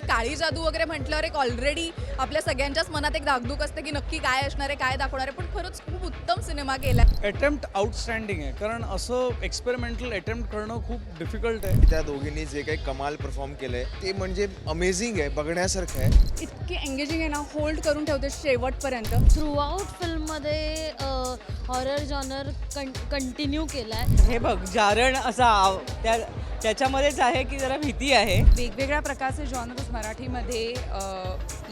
काळी जादू वगैरे म्हटल्यावर एक ऑलरेडी आपल्या सगळ्यांच्याच मनात एक धाकधूक असते की नक्की काय असणार आहे काय दाखवणार आहे. पण खरंच खूप उत्तम सिनेमा केलाय. अटेम्प्ट आउटस्टँडिंग आहे. कारण असं एक्सपेरिमेंटल अटेम्प्ट करणं खूप डिफिकल्ट आहे. त्या दोघींनी जे काही कमाल परफॉर्म केलंय ते म्हणजे अमेझिंग आहे बघण्यासारखं आहे. इतकी एंगेजिंग आहे ना होल्ड करून ठेवते शेवटपर्यंत. थ्रूआउट फिल्ममध्ये हॉरर जॉनर कंटिन्यू केला आहे हे बघ जारण असा त्या त्याच्यामध्येच आहे की जरा भीती आहे. वेगवेगळ्या प्रकारचे जॉनर्स मराठीमध्ये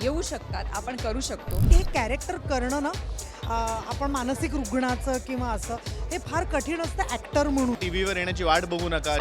येऊ शकतात. आपण करू शकतो. हे कॅरेक्टर करणं ना आपण मानसिक रुग्णाचं किंवा असं हे फार कठीण असतं ॲक्टर म्हणून. टी व्हीवर येण्याची वाट बघू नका.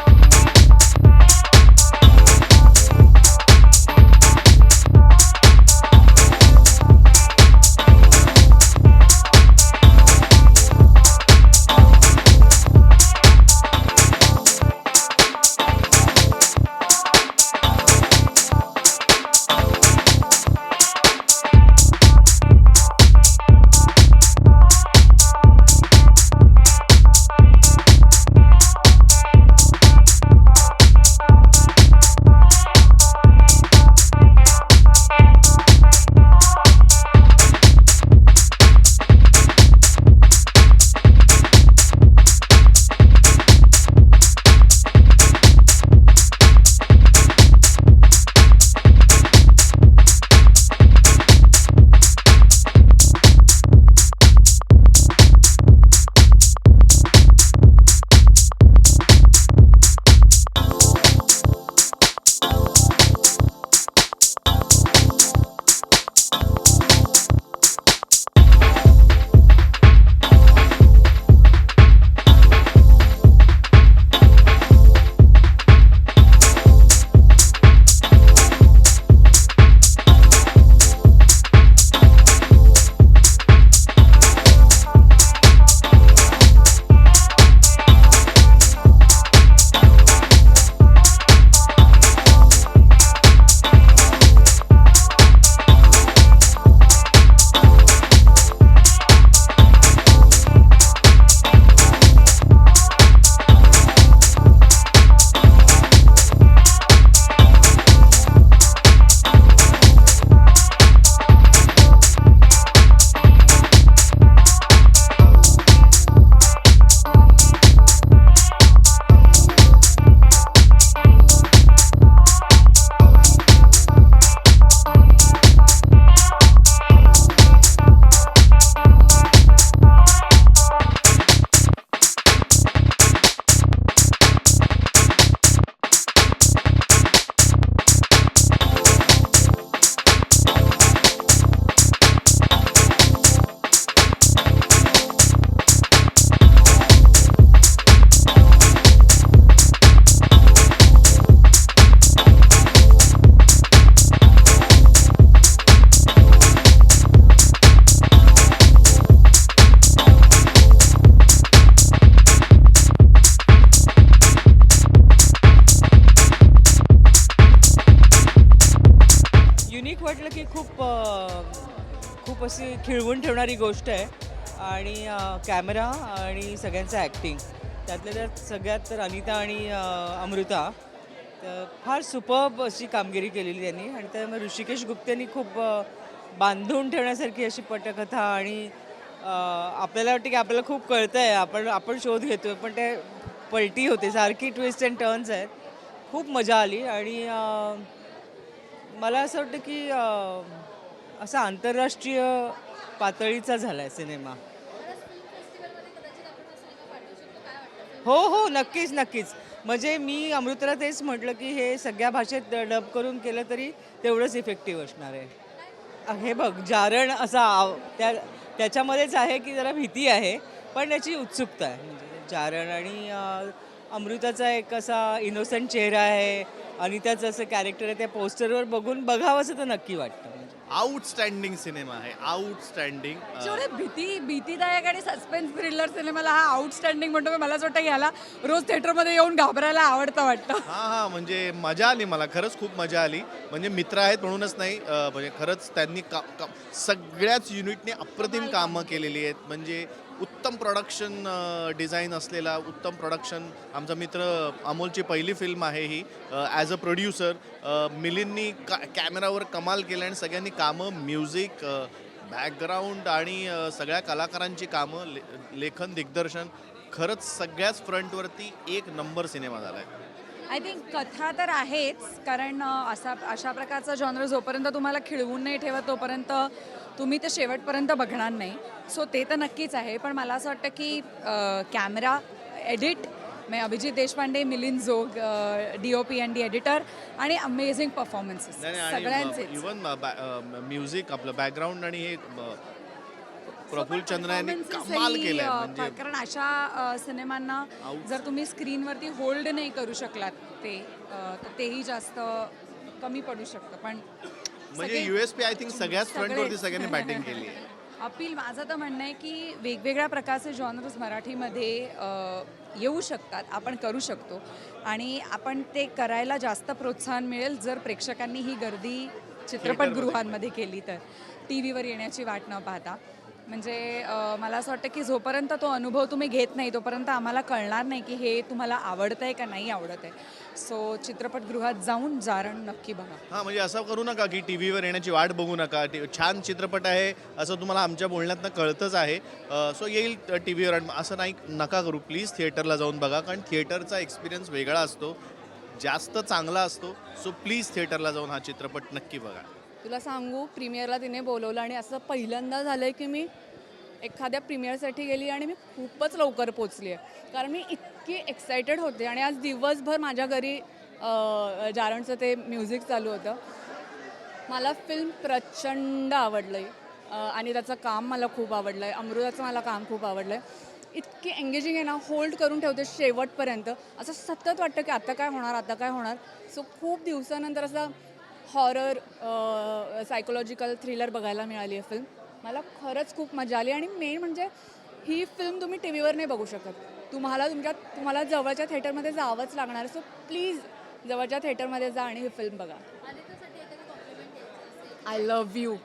अशी खिळवून ठेवणारी गोष्ट आहे. आणि कॅमेरा आणि सगळ्यांचं ॲक्टिंग त्यातल्या त्यात सगळ्यात तर अनिता आणि अमृता. तर फार सुपर्ब अशी कामगिरी केलेली त्यांनी. आणि त्यामुळे ऋषिकेश गुप्तेनी खूप बांधून ठेवण्यासारखी अशी पटकथा आणि आपल्याला वाटतं की आपल्याला खूप कळतं आहे आपण आपण शोध घेतोय पण ते पलटी होते. सारखी ट्विस्ट अँड टर्न्स आहेत. खूप मजा आली. आणि मला असं वाटतं की असा आंतरराष्ट्रीय पातळीचा झाला आहे सिनेमा. हो हो नक्कीच नक्कीच. म्हणजे मी अमृतला तेच म्हटलं की हे सगळ्या भाषेत डब करून केलं तरी तेवढंच इफेक्टिव्ह असणार आहे. हे बघ जारण असा आव- त्या त्याच्यामध्येच आहे की जरा भीती आहे पण याची उत्सुकता आहे. म्हणजे जारण आणि अमृताचा एक असा इनोसंट चेहरा आहे अनिताचं असं कॅरेक्टर आहे त्या पोस्टरवर बघून बघावं असं तर नक्की वाटतं. आउटस्टँडिंग सिनेमा आहे. आउटस्टँडिंग जेवढे भीती भीतीदायक आणि सस्पेन्स थ्रिलर सिनेमाला हा आउटस्टँडिंग म्हणतो. मला असं वाटतं याला रोज थिएटरमध्ये येऊन घाबरायला आवडतं वाटतं. हां हां म्हणजे मजा आली मला. खरंच खूप मजा आली. म्हणजे मित्र आहेत म्हणूनच नाही अं, म्हणजे खरंच त्यांनी का का- सगळ्याच युनिटने अप्रतिम कामं केलेली आहेत. म्हणजे उत्तम प्रोडक्शन डिझाईन असलेला उत्तम प्रोडक्शन आमचा मित्र अमोलची पहिली फिल्म आहे ही. ॲज अ प्रोड्युसर मिलिंदनी का कॅमेरावर कमाल केलं आणि सगळ्यांनी कामं म्युझिक बॅकग्राऊंड आणि सगळ्या कलाकारांची कामं ले लेखन दिग्दर्शन खरंच सगळ्याच फ्रंटवरती एक नंबर सिनेमा झाला आहे आय थिंक कथा तर आहेच कारण असा अशा प्रकारचा जॉनर जोपर्यंत तुम्हाला खिळवून नाही ठेवत तोपर्यंत तुम्ही ते शेवटपर्यंत बघणार नाही. सो ते तर नक्कीच आहे पण मला असं वाटतं की कॅमेरा एडिट म्हणजे Abhijit Deshpande Milind Jog D O P and D editor आणि अमेझिंग परफॉर्मन्सेस सगळ्यांचे इवन म्युझिक आपलं बॅकग्राऊंड आणि हे चंद्र यांनी कमाल केलंय म्हणजे कारण अशा सिनेमांना जर तुम्ही स्क्रीनवरती होल्ड नाही करू शकलात ते तेही जास्त कमी पडू शकतं. पण म्हणजे सगळे- युएसपी आय थिंक सगळ्याच सगळे- फ्रंटवरती सगळ्यांनी बॅटिंग केली आहे. अपील माझं तर म्हणणं आहे की वेगवेगळ्या प्रकारचे जॉनर्स मराठीमध्ये अ, येऊ शकतात आपण करू शकतो. आणि आपण ते करायला जास्त प्रोत्साहन मिळेल जर प्रेक्षकांनी ही गर्दी चित्रपटगृहांमध्ये केली तर. टी व्हीवर येण्याची वाट न पाहता. म्हणजे मला असं वाटतं की जोपर्यंत तो अनुभव तुम्ही घेत नाही तोपर्यंत आम्हाला कळणार नाही की हे तुम्हाला आवडतं आहे का नाही आवडत आहे सो चित्रपटगृहात जाऊन जारण नक्की बघा. हां म्हणजे असं करू नका की टी व्हीवर येण्याची वाट बघू नका. छान चित्रपट आहे असं तुम्हाला आमच्या बोलण्यातनं कळतंच आहे. सो येईल टी व्हीवर असं नाही नका करू. प्लीज थिएटरला जाऊन बघा कारण थिएटरचा एक्सपिरियन्स वेगळा असतो. जास्त चांगला असतो. सो प्लीज थिएटरला जाऊन हा चित्रपट नक्की बघा. तुला सांगू प्रीमियरला तिने बोलवलं आणि असं पहिल्यांदा झालं आहे की मी एखाद्या प्रीमियरसाठी गेली आणि मी खूपच लवकर पोचली आहे. कारण मी इतकी एक्सायटेड होते आणि आज दिवसभर माझ्या घरी जारणचं ते म्युझिक चालू होतं. मला फिल्म प्रचंड आवडलं आहे आणि त्याचं काम मला खूप आवडलं आहे अमृताचं मला काम खूप आवडलं आहे इतकी एंगेजिंग आहे ना होल्ड करून ठेवते शेवटपर्यंत. असं सतत वाटतं की आता काय होणार आता काय होणार. सो खूप दिवसानंतर असं हॉरर सायकोलॉजिकल थ्रिलर बघायला मिळाली आहे फिल्म मला खरंच खूप मजा आली आणि मेन म्हणजे ही फिल्म तुम्ही टी व्हीवर नाही बघू शकत. तुम्हाला तुमच्या तुम्हाला जवळच्या थिएटरमध्ये जावंच लागणार सो प्लीज जवळच्या थिएटरमध्ये जा आणि ही फिल्म बघा. आय लव्ह यू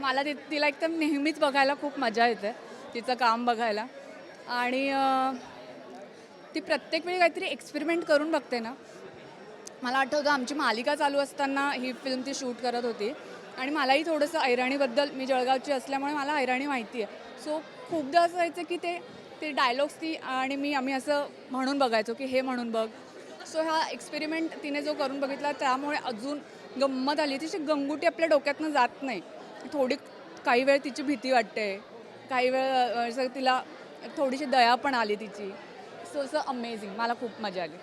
मला ति तिला एकदम नेहमीच बघायला खूप मजा येते तिचं काम बघायला. आणि ती प्रत्येक वेळी काहीतरी एक्सपेरिमेंट करून बघते ना मला आठवतं आमची मालिका चालू असताना ही फिल्म ती शूट करत होती. आणि मलाही थोडंसं ऐराणीबद्दल मी जळगावची असल्यामुळे मला ऐराणी माहिती आहे सो खूपदा असं व्हायचं की ते ते डायलॉग्स ती आणि मी आम्ही असं म्हणून बघायचो की हे म्हणून बघ. सो हा एक्सपेरिमेंट तिने जो करून बघितला त्यामुळे अजून गंमत आली. तिची गंगुटी आपल्या डोक्यातनं जात नाही. थोडी काही वेळ तिची भीती वाटते. काही वेळ असं तिला थोडीशी दया पण आली तिची. सो असं अमेझिंग मला खूप मजा आली.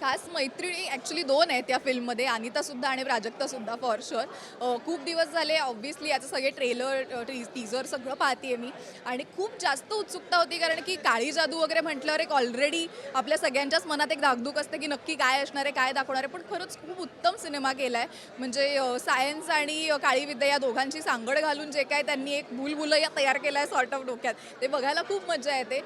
खास मैत्रिणी ॲक्च्युली दोन आहेत त्या फिल्ममध्ये अनितासुद्धा आणि प्राजक्तासुद्धा फॉर शुअर खूप दिवस झाले ऑब्व्हियसली याचं सगळे ट्रेलर टीजर सगळं पाहते मी. आणि खूप जास्त उत्सुकता होती कारण की काळी जादू वगैरे म्हटल्यावर एक ऑलरेडी आपल्या सगळ्यांच्याच मनात एक धाकधूक असते की नक्की काय असणार आहे काय दाखवणार आहे. पण खरंच खूप उत्तम सिनेमा केला आहे म्हणजे सायन्स आणि काळी विद्या या दोघांची सांगड घालून जे काय त्यांनी एक भूलभुलैया तयार केला आहे सॉर्ट ऑफ डोक्यात. ते बघायला खूप मजा येते.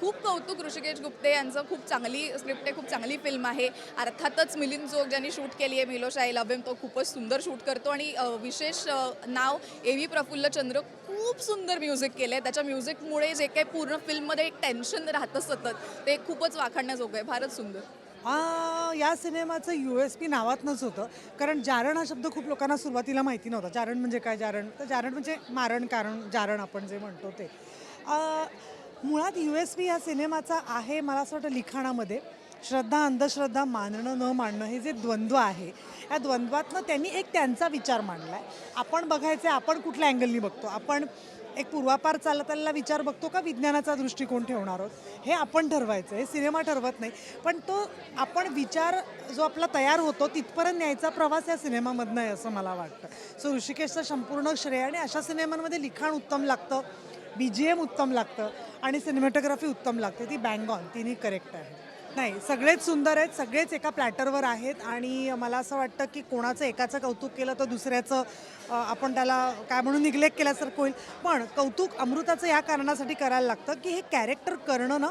खूप कौतुक ऋषिकेश गुप्ते यांचं खूप चांगली स्क्रिप्ट आहे खूप चांगली फिल्म आहे. आहे. अर्थातच मिलिंद जोग ज्यांनी शूट केली आहे मिलो शाही लभेम तो खूपच सुंदर शूट करतो. आणि विशेष नाव ए व्ही प्रफुल्लचंद्र खूप सुंदर म्युझिक केलं आहे त्याच्या म्युझिकमुळे जे काही पूर्ण फिल्ममध्ये एक टेन्शन राहतं सतत ते खूपच वाखाणण्याजोगं आहे. फारच सुंदर. आ, या सिनेमाचं यू एस पी नावातनंच होतं. कारण जारण हा शब्द खूप लोकांना सुरुवातीला माहिती नव्हता. जारण म्हणजे काय जारण? तर जारण म्हणजे मारण कारण जारण आपण जे म्हणतो ते. मुळात यू एस पी या सिनेमाचा आहे मला असं वाटतं लिखाणामध्ये. श्रद्धा अंधश्रद्धा मानणं न मानणं हे जे द्वंद्व आहे या द्वंद्वातनं त्यांनी एक त्यांचा विचार मांडला आहे आपण बघायचं आहे आपण कुठल्या अँगलनी बघतो? आपण एक पूर्वापार चालत आलेला विचार बघतो का विज्ञानाचा दृष्टिकोन ठेवणार आहोत? हे आपण ठरवायचं हे सिनेमा ठरवत नाही. पण तो आपण विचार जो आपला तयार होतो तिथपर्यंत न्यायचा प्रवास या सिनेमामधनं आहे असं मला वाटतं. सो ऋषिकेशचं संपूर्ण श्रेय आणि अशा सिनेमांमध्ये लिखाण उत्तम लागतं बी जी एम उत्तम लागतं आणि सिनेमॅटोग्राफी उत्तम लागते. ती बँग ऑन तिन्ही करेक्ट आहे. नाही सगळेच सुंदर आहेत सगळेच एका प्लॅटरवर आहेत आणि मला असं वाटतं की कोणाचं एकाचं कौतुक केलं तर दुसऱ्याचं आपण त्याला काय म्हणून निग्लेक्ट केल्यासारखं होईल. पण कौतुक अमृताचं या कारणासाठी करायला लागतं की हे कॅरेक्टर करणं ना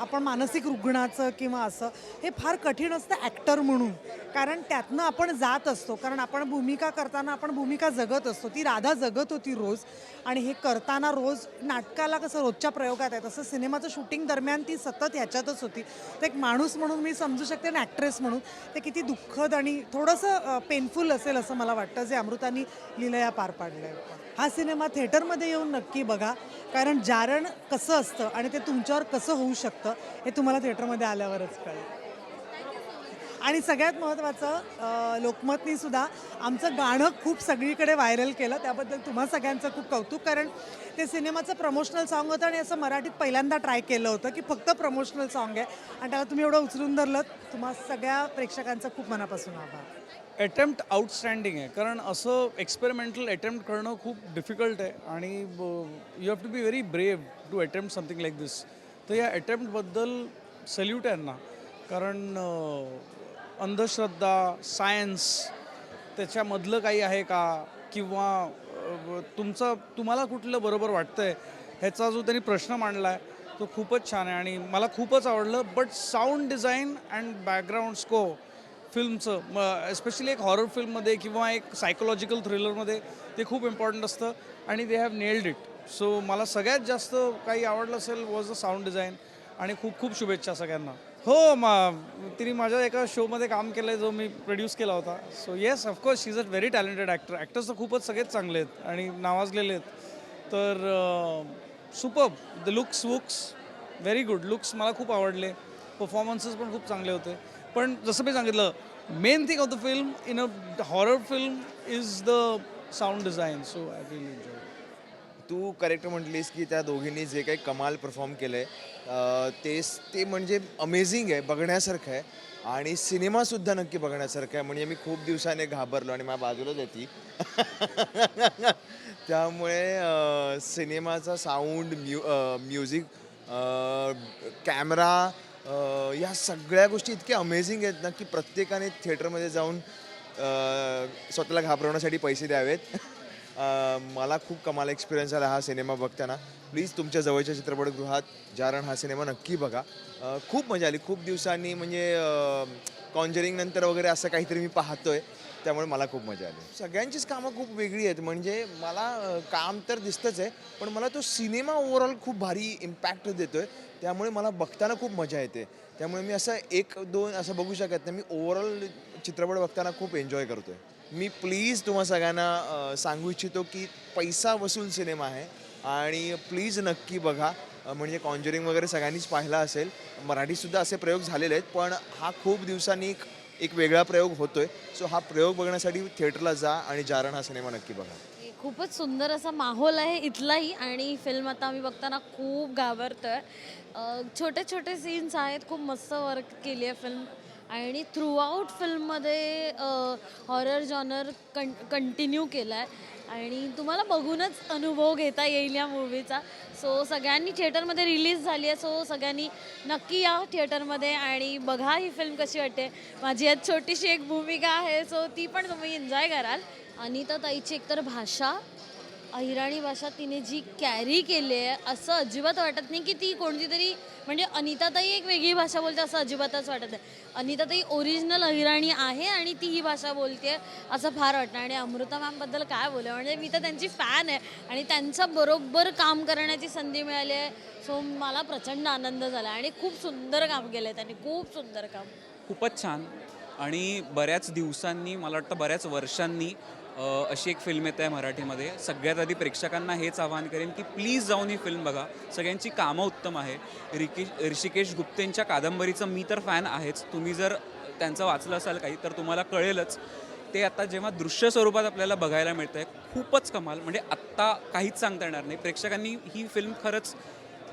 आपण मानसिक रुग्णाचं किंवा असं हे फार कठीण असतं ॲक्टर म्हणून. कारण त्यातनं आपण जात असतो. कारण आपण भूमिका करताना आपण भूमिका जगत असतो. ती राधा जगत होती रोज. आणि हे करताना रोज नाटकाला कसं रोजच्या प्रयोगात आहे. तसं सिनेमाचं शूटिंग दरम्यान ती सतत ह्याच्यातच होती. तर एक माणूस म्हणून मी समजू शकते आणि ॲक्ट्रेस म्हणून. ते किती दुःखद आणि थोडंसं पेनफुल असेल असं मला वाटतं जे अमृतानी लिलया पार पाडलं आहे हा सिनेमा थिएटरमध्ये येऊन नक्की बघा. कारण जारण कसं असतं आणि ते तुमच्यावर कसं होऊ शकतं हे तुम्हाला थिएटरमध्ये आल्यावरच कळेल. आणि सगळ्यात महत्त्वाचं लोकमतनी सुद्धा आमचं गाणं खूप सगळीकडे व्हायरल केलं. त्याबद्दल तुम्हा सगळ्यांचं खूप कौतुक कारण ते सिनेमाचं प्रमोशनल सॉन्ग होतं आणि असं मराठीत पहिल्यांदा ट्राय केलं होतं की फक्त प्रमोशनल सॉन्ग आहे. आणि त्याला तुम्ही एवढं उचलून धरलं तुम्हा सगळ्या प्रेक्षकांचं खूप मनापासून आभार. अटेम्प्ट आउटस्टँडिंग आहे. कारण असं एक्सपेरिमेंटल अटेम्प्ट करणं खूप डिफिकल्ट आहे. आणि you have to be very brave to attempt something like this तर या अटेम्प्टबद्दल सल्यूट आहे ना कारण अंधश्रद्धा सायन्स त्याच्यामधलं काही आहे का? किंवा तुमचं तुम्हाला कुठलं बरोबर वाटतं आहे ह्याचा जो त्यांनी प्रश्न मांडला आहे तो खूपच छान आहे. आणि मला खूपच आवडलं but sound design and background score फिल्मचं म एस्पेशली एक हॉरर फिल्ममध्ये किंवा एक सायकोलॉजिकल थ्रिलरमध्ये ते खूप इम्पॉर्टंट असतं. आणि they have nailed it so मला सगळ्यात जास्त काही आवडलं असेल वॉज द साऊंड डिझाईन आणि खूप खूप शुभेच्छा सगळ्यांना. हो मा तिने माझ्या एका शोमध्ये काम केलं आहे जो मी प्रोड्यूस केला होता. So yes of course she is a very talented actor actors तर खूपच सगळेच चांगले आहेत आणि नावाजलेले आहेत. तर super the looks looks very good looks मला खूप आवडले. परफॉर्मन्सेस पण खूप चांगले होते. पण जसं मी सांगितलं main thing of the film in a horror film is the sound design so I really enjoy Tu correct म्हटलीस की त्या दोघींनी जे काही कमाल परफॉर्म केलं आहे तेच ते म्हणजे अमेझिंग आहे बघण्यासारखं आहे. आणि सिनेमासुद्धा नक्की बघण्यासारखं आहे. म्हणजे मी खूप दिवसाने घाबरलो आणि माझ्या बाजूलाच येते त्यामुळे सिनेमाचा साऊंड म्यु म्युझिक कॅमेरा या सगळ्या गोष्टी इतक्या अमेझिंग आहेत ना की प्रत्येकाने थिएटरमध्ये जाऊन स्वतःला घाबरवण्यासाठी पैसे द्यावेत. मला खूप कमाल एक्सपिरियन्स आला हा सिनेमा बघताना. प्लीज तुमच्या जवळच्या चित्रपटगृहात जारण हा सिनेमा नक्की बघा. खूप मजा आली. खूप दिवसांनी म्हणजे कॉन्जरिंग नंतर वगैरे असं काहीतरी मी पाहतोय. त्यामुळे मला खूप मजा आली. सगळ्यांचीच कामं खूप वेगळी आहेत. म्हणजे मला काम तर दिसतंच आहे पण मला तो सिनेमा ओव्हरऑल खूप भारी इम्पॅक्ट देतोय. त्यामुळे मला बघताना खूप मजा येते. त्यामुळे मी असं एक दोन असं बघू शकत नाही. मी ओव्हरऑल चित्रपट बघताना खूप एन्जॉय करतोय. मी प्लीज तुम्हा सगळ्यांना सांगू इच्छितो की पैसा वसूल सिनेमा आहे आणि प्लीज नक्की बघा. म्हणजे कॉन्जरिंग वगैरे सगळ्यांनीच पाहिला असेल. मराठीसुद्धा असे प्रयोग झालेले आहेत पण हा खूप दिवसांनी एक एक वेगळा प्रयोग होतोय. सो हा प्रयोग बघण्यासाठी थिएटरला जा आणि जारण हा सिनेमा नक्की बघा. खूपच सुंदर असा माहोल आहे इथलाही आणि फिल्म आता आम्ही बघताना खूप घाबरतोय. आहे छोटे छोटे सीन्स आहेत खूप मस्त वर्क केली आहे फिल्म आणि थ्रूआउट फिल्ममध्ये हॉरर जॉनर कं कंटिन्यू केला आहे आणि तुम्हाला बघूनच अनुभव घेता येईल या मूवीचा सो सगळ्यांनी थिएटरमध्ये रिलीज झाली आहे. सो सगळ्यांनी नक्की या थिएटरमध्ये आणि बघा ही फिल्म कशी वाटते. माझी यात छोटीशी एक भूमिका आहे. सो ती पण तुम्ही एन्जॉय कराल. अनिता ताईची एकतर भाषा अहिराणी भाषा तिने जी कॅरी केली आहे असं अजिबात वाटत नाही की ती कोणती तरी म्हणजे अनिताताई एक वेगळी भाषा बोलते असं अजिबातच वाटत आहे अनिताताई ओरिजिनल अहिराणी आहे आणि ती ही भाषा बोलते असं फार वाटतं. आणि अमृता मॅमबद्दल काय बोलू? म्हणजे मी तर त्यांची फॅन आहे आणि त्यांचं बरोबर काम करण्याची संधी मिळाली आहे. सो मला प्रचंड आनंद झाला आणि खूप सुंदर काम केलं आहे त्यांनी. खूप सुंदर काम. खूपच छान. आणि बऱ्याच दिवसांनी मला वाटतं बऱ्याच वर्षांनी अशी एक फिल्म येत आहे मराठीमध्ये. सगळ्यात आधी प्रेक्षकांना हेच आवाहन करेन की प्लीज जाऊन ही फिल्म बघा. सगळ्यांची कामं उत्तम आहे. रिकेश ऋषिकेश गुप्तेंच्या कादंबरीचं मी तर फॅन आहेच. तुम्ही जर त्यांचं वाचलं असाल काही तर तुम्हाला कळेलच. ते आता जेव्हा दृश्य स्वरूपात आपल्याला बघायला मिळतं आहे खूपच कमाल. म्हणजे आत्ता काहीच सांगता येणार नाही. प्रेक्षकांनी ही फिल्म खरंच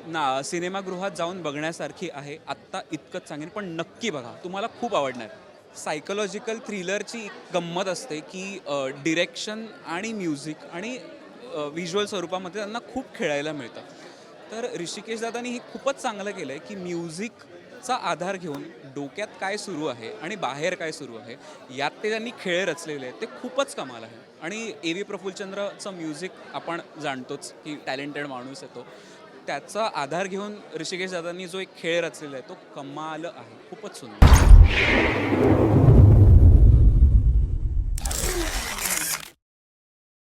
ना सिनेमागृहात जाऊन बघण्यासारखी आहे. आत्ता इतकंच सांगेन पण नक्की बघा. तुम्हाला खूप आवडणार. सायकोलॉजिकल थ्रिलरची गंमत असते की डिरेक्शन आणि म्युझिक आणि व्हिज्युअल स्वरूपामध्ये त्यांना खूप खेळायला मिळतं. तर ऋषिकेश दादानी हे खूपच चांगलं केलं आहे की म्युझिकचा आधार घेऊन डोक्यात काय सुरू आहे आणि बाहेर काय सुरू आहे यात ते त्यांनी खेळ रचलेले आहेत ते खूपच कमाल आहे. आणि ए व्ही प्रफुलचंद्रचं म्युझिक आपण जाणतोच की टॅलेंटेड माणूस आहे तो. त्याचा आधार घेऊन ऋषिकेश दादांनी जो एक खेळ रचलेला आहे तो कमाल आहे खूपच सुंदर.